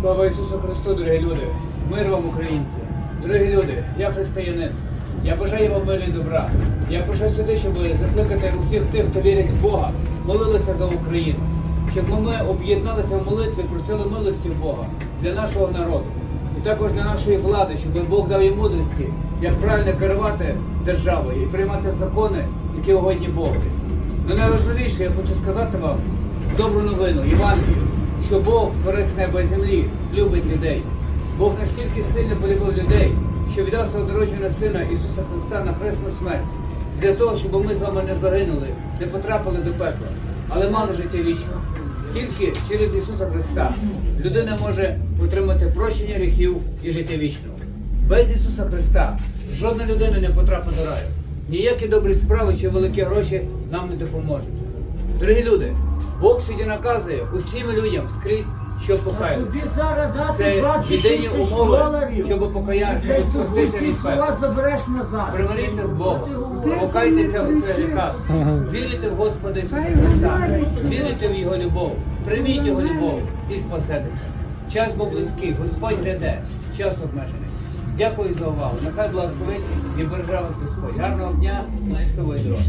Слава Ісусу Христу, дорогі люди! Мир вам, українці! Дорогі люди, я християнин. Я бажаю вам миру і добра. Я прийшов сюди, щоб закликати усіх тих, хто вірить в Бога, молилися за Україну. Щоб ми об'єдналися в молитві, просили милості в Бога для нашого народу. І також для нашої влади, щоб Бог дав їй мудрості, як правильно керувати державою і приймати закони, які угодні Богу. Ну найважливіше, я хочу сказати вам добру новину, Євангелію, що Бог, творець неба і землі, любить людей. Бог настільки сильно полюбив людей, що віддав свого народженого сина Ісуса Христа на хресну смерть, для того, щоб ми з вами не загинули, не потрапили до пекла, але мали життя вічне. Тільки через Ісуса Христа людина може отримати прощення гріхів і життя вічного. Без Ісуса Христа жодна людина не потрапить до раю. Ніякі добрі справи чи великі гроші нам не допоможуть. Дорогі люди, Бог сьогодні наказує усім людям скрізь, що покають. Тобі зараз дати Це 20 єдині тисяч умови, доларів. щоб покаяння, щоб Ти спастися від забереш назад. Примиріться з Богом, покайтеся у своїх гріхах, вірите в Господа Ісуса Христа, вірите в Його любов, прийміть Його любов і спасетеся. Час був близький, Господь гряде, час обмежений. Дякую за увагу. Нехай благословить і береже вас Господь. Гарного дня і щасливої дороги.